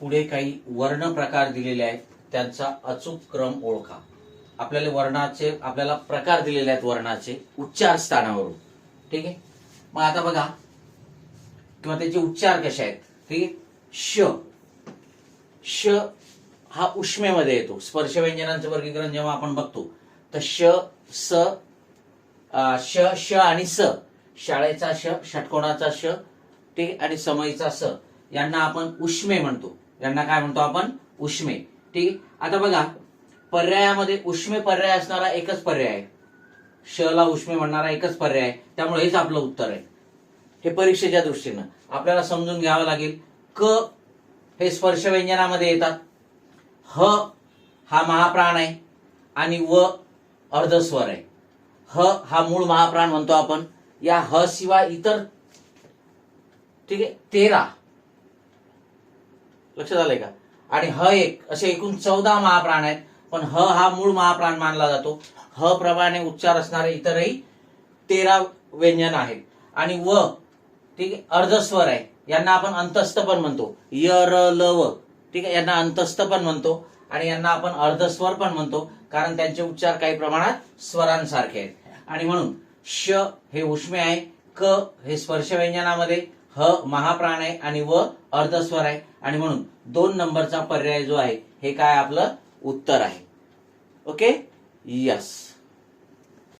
पुढे काही वर्ण प्रकार दिलेले आहेत त्यांचा अचूक क्रम ओळखा. आपल्याला वर्णाचे आपल्याला प्रकार दिलेले आहेत वर्णाचे उच्चार स्थानावरून. ठीक आहे? मग आता बघा. किंवा त्याचे उच्चार कसे आहेत? ठीक आहे? श. श हा उष्मेमध्ये येतो. स्पर्श व्यंजनांचं वर्गीकरण जेव्हा आपण बघतो तर श स श श आणि स. शाळेचा श षटकोणाचा श ठीक आणि समयीचा स. यांना आपण उष्मे म्हणतो. यांना काय म्हणतो आपण? उष्मे. ठीक आहे? आता बघा पर्यायामध्ये उष्मे पर्याय असणारा एकच पर्याय आहे. श ला उष्मे म्हणणारा एकच पर्याय आहे. त्यामुळे हेच आपलं उत्तर आहे. हे परीक्षेच्या दृष्टीनं. आपल्याला समजून घ्यावं लागेल. क हे स्पर्श व्यंजनामध्ये येतात. ह हा महाप्राण आहे. आणि व अर्धस्वर आहे. ह हा मूळ महाप्राण म्हणतो आपण. या ह शिवाय इतर ठीक आहे तेरा. लक्षात आलंय का? आणि ह एक असे एकूण चौदा महाप्राण आहेत. पण ह हा मूळ महाप्राण मानला जातो. ह प्रमाणे उच्चार असणारे इतरही तेरा व्यंजन आहेत. आणि व ठीक आहे अर्धस्वर आहे. यांना आपण अंतस्थ पण म्हणतो. य र ल व. ठीक आहे यांना अंतस्थ पण म्हणतो. आणि यांना आपण अर्धस्वर पण म्हणतो. कारण त्यांचे उच्चार काही प्रमाणात स्वरांसारखे आहेत. आणि म्हणून श हे उष्मे आहे. क हे स्पर्श व्यंजनामध्ये ह महाप्राण आहे आणि व अर्धस्वर आहे. आणि म्हणून दोन नंबरचा पर्याय जो आहे हे काय आपलं उत्तर आहे. ओके? यस